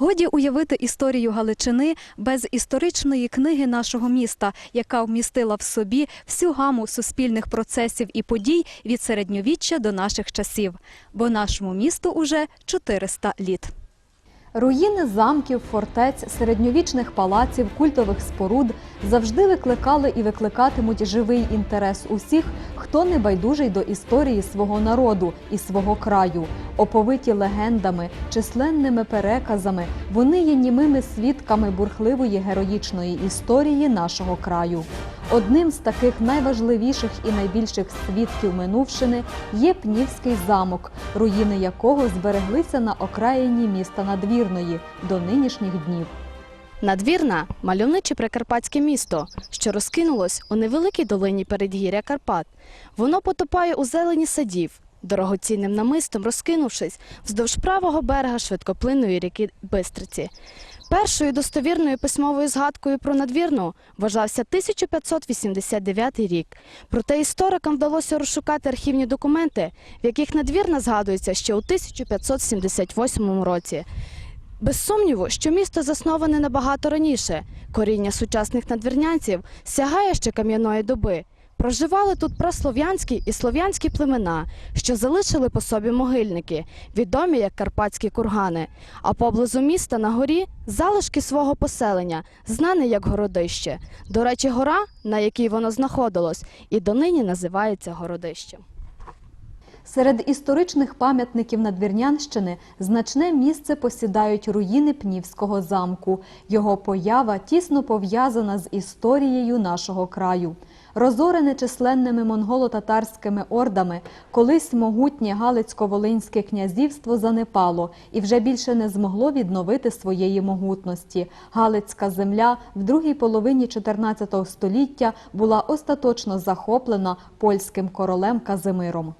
Годі уявити історію Галичини без історичної книги нашого міста, яка вмістила в собі всю гаму суспільних процесів і подій від середньовіччя до наших часів. Бо нашому місту уже 400 літ. Руїни замків, фортець, середньовічних палаців, культових споруд завжди викликали і викликатимуть живий інтерес усіх, хто не байдужий до історії свого народу і свого краю. Оповиті легендами, численними переказами, вони є німими свідками бурхливої героїчної історії нашого краю. Одним з таких найважливіших і найбільших свідків минувшини є Пнівський замок, руїни якого збереглися на окраїні міста Надвірної до нинішніх днів. Надвірна мальовниче прикарпатське місто, що розкинулось у невеликій долині передгір'я Карпат. Воно потопає у зелені садів, дорогоцінним намистом розкинувшись вздовж правого берега швидкоплинної ріки Бистриці. Першою достовірною письмовою згадкою про надвірну вважався 1589 рік. Проте історикам вдалося розшукати архівні документи, в яких надвірна згадується ще у 1578 році. Без сумніву, що місто засноване набагато раніше. Коріння сучасних надвірнянців сягає ще кам'яної доби. Проживали тут праслов'янські і слов'янські племена, що залишили по собі могильники, відомі як карпатські кургани. А поблизу міста на горі залишки свого поселення, знане як городище. До речі, гора, на якій воно знаходилось, і донині називається городищем. Серед історичних пам'ятників Надвірнянщини значне місце посідають руїни Пнівського замку. Його поява тісно пов'язана з історією нашого краю. Розорене численними монголо-татарськими ордами, колись могутнє Галицько-Волинське князівство занепало і вже більше не змогло відновити своєї могутності. Галицька земля в другій половині 14 століття була остаточно захоплена польським королем Казимиром.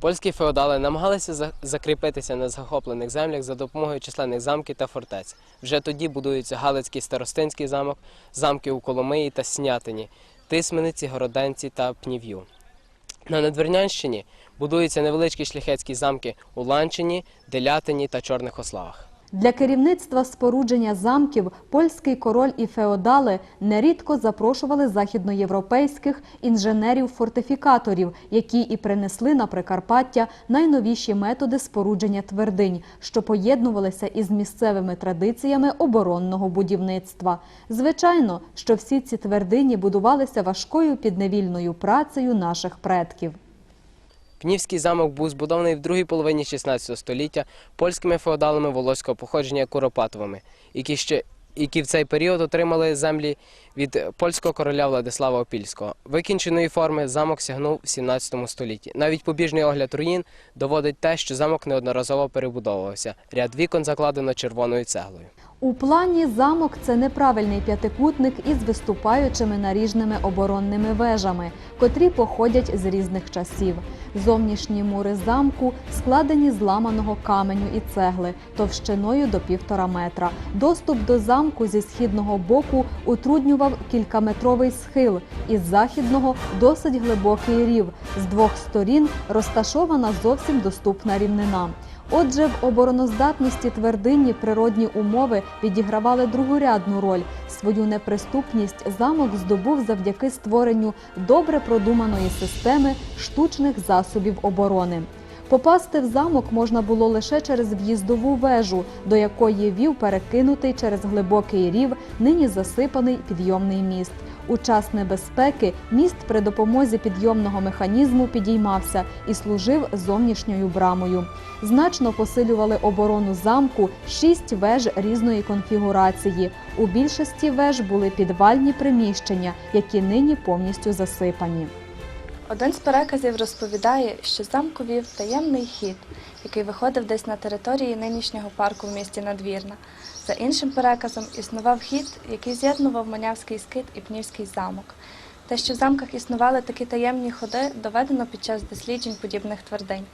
Польські феодали намагалися закріпитися на захоплених землях за допомогою численних замків та фортець. Вже тоді будуються Галицький старостинський замок, замки у Коломиї та Снятині, Тисмениці, Городенці та Пнів'ю. На Надвірнянщині будуються невеличкі шляхетські замки у Ланчині, Делятині та Чорних Ославах. Для керівництва спорудження замків польський король і феодали нерідко запрошували західноєвропейських інженерів-фортифікаторів, які і принесли на Прикарпаття найновіші методи спорудження твердинь, що поєднувалися із місцевими традиціями оборонного будівництва. Звичайно, що всі ці твердині будувалися важкою підневільною працею наших предків. Пнівський замок був збудований в другій половині 16 століття польськими феодалами волоського походження Куропатовими, які ще які в цей період отримали землі від польського короля Владислава Опільського. Викінченої форми замок сягнув в 17 столітті. Навіть побіжний огляд руїн доводить те, що замок неодноразово перебудовувався. Ряд вікон закладено червоною цеглою. У плані замок це неправильний п'ятикутник із виступаючими наріжними оборонними вежами, котрі походять з різних часів. Зовнішні мури замку складені з ламаного каменю і цегли товщиною до півтора метра. Доступ до замку зі східного боку утруднював кількаметровий схил, із західного досить глибокий рів. З двох сторін розташована зовсім доступна рівнина. Отже, в обороноздатності твердині природні умови відігравали другорядну роль. Свою неприступність замок здобув завдяки створенню добре продуманої системи штучних засобів оборони. Попасти в замок можна було лише через в'їздову вежу, до якої вів перекинутий через глибокий рів нині засипаний підйомний міст. У час небезпеки міст при допомозі підйомного механізму підіймався і служив зовнішньою брамою. Значно посилювали оборону замку шість веж різної конфігурації. У більшості веж були підвальні приміщення, які нині повністю засипані. Один з переказів розповідає, що замку вів таємний хід, який виходив десь на території нинішнього парку в місті Надвірна. За іншим переказом існував хід, який з'єднував Манявський скит і Пнівський замок. Те, що в замках існували такі таємні ходи, доведено під час досліджень подібних твердинь.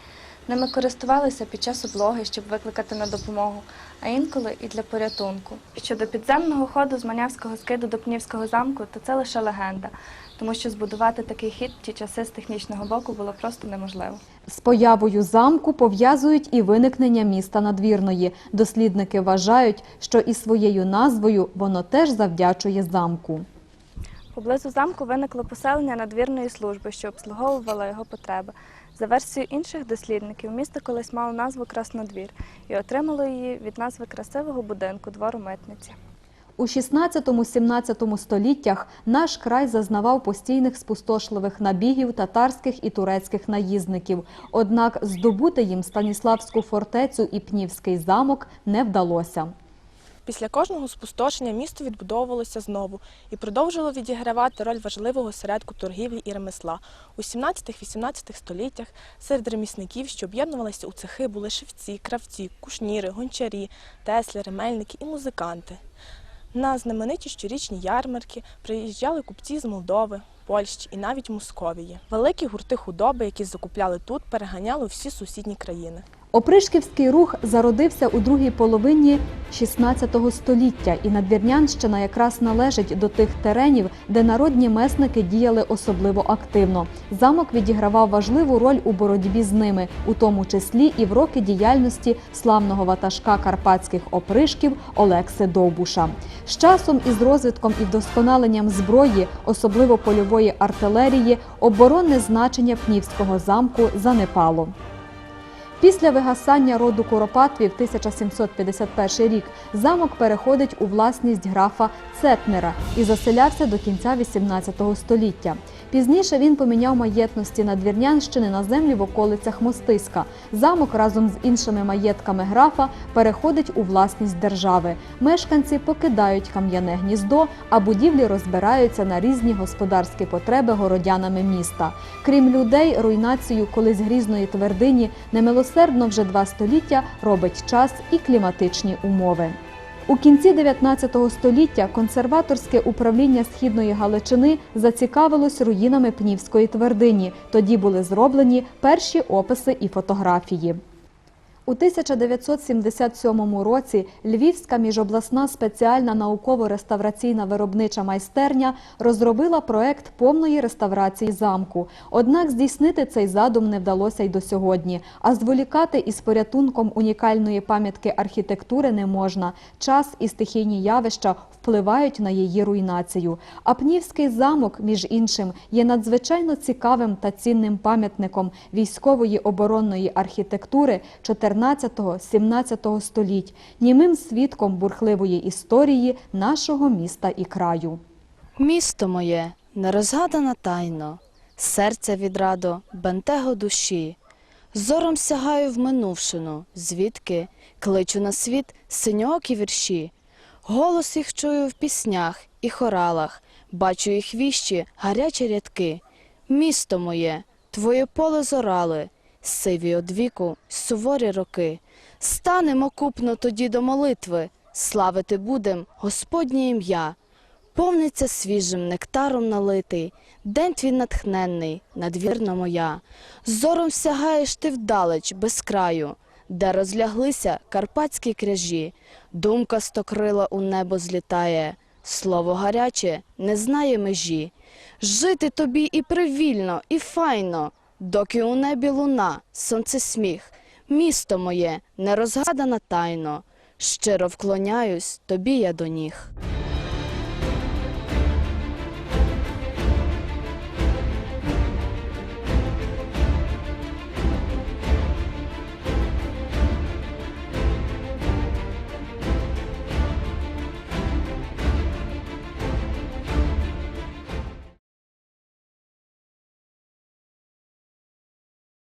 Ними користувалися під час облоги, щоб викликати на допомогу, а інколи і для порятунку. Щодо підземного ходу з Манявського скиду до Пнівського замку, то це лише легенда, тому що збудувати такий хід ті часи з технічного боку було просто неможливо. З появою замку пов'язують і виникнення міста Надвірної. Дослідники вважають, що і своєю назвою воно теж завдячує замку. Поблизу замку виникло поселення надвірної служби, що обслуговувало його потреби. За версією інших дослідників, місто колись мало назву Краснодвір і отримало її від назви красивого будинку двору митниці. У 16-17 століттях наш край зазнавав постійних спустошливих набігів татарських і турецьких наїзників. Однак здобути їм Станіславську фортецю і Пнівський замок не вдалося. Після кожного спустошення місто відбудовувалося знову і продовжило відігравати роль важливого середку торгівлі і ремесла. У 17-18 століттях серед ремісників, що об'єднувалися у цехи, були шевці, кравці, кушніри, гончарі, теслери, мельники і музиканти. На знамениті щорічні ярмарки приїжджали купці з Молдови, Польщі і навіть Московії. Великі гурти худоби, які закупляли тут, переганяли всі сусідні країни. Опришківський рух зародився у другій половині 16 століття, і Надвірнянщина якраз належить до тих теренів, де народні месники діяли особливо активно. Замок відігравав важливу роль у боротьбі з ними, у тому числі і в роки діяльності славного ватажка карпатських опришків Олекси Довбуша. З часом із розвитком і вдосконаленням зброї, особливо польової артилерії, оборонне значення Пнівського замку занепало. Після вигасання роду Куропатвів 1751 рік замок переходить у власність графа Цетнера і заселявся до кінця 18 століття. Пізніше він поміняв маєтності Надвірнянщини на землі в околицях Мостиська. Замок разом з іншими маєтками графа переходить у власність держави. Мешканці покидають кам'яне гніздо, а будівлі розбираються на різні господарські потреби городянами міста. Крім людей, руйнацію колись грізної твердині немилосердно вже два століття робить час і кліматичні умови. У кінці 19 століття консерваторське управління Східної Галичини зацікавилось руїнами Пнівської твердині. Тоді були зроблені перші описи і фотографії. У 1977 році Львівська міжобласна спеціальна науково-реставраційна виробнича майстерня розробила проект повної реставрації замку. Однак здійснити цей задум не вдалося й до сьогодні. А зволікати із порятунком унікальної пам'ятки архітектури не можна. Час і стихійні явища впливають на її руйнацію. А Пнівський замок, між іншим, є надзвичайно цікавим та цінним пам'ятником військової оборонної архітектури 14-17 століть, німим свідком бурхливої історії нашого міста і краю. Місто моє, нерозгадана тайно, серце відрадо, бентего душі. Зором сягаю в минувшину, звідки кличу на світ синьоокі вірші. Голос їх чую в піснях і хоралах, бачу їх віщі, гарячі рядки. Місто моє, твоє поле зорали, сиві одвіку, суворі роки. Станемо купно тоді до молитви, славити будем Господнє ім'я. Повниться свіжим нектаром налитий, день твій натхненний, надвірна моя. Зором сягаєш ти вдалеч без краю, де розляглися карпатські кряжі. Думка стокрила у небо злітає, слово гаряче не знає межі. Жити тобі і привільно, і файно, доки у небі луна, сонце сміх. Місто моє, нерозгадана тайно, щиро вклоняюсь тобі я до ніг.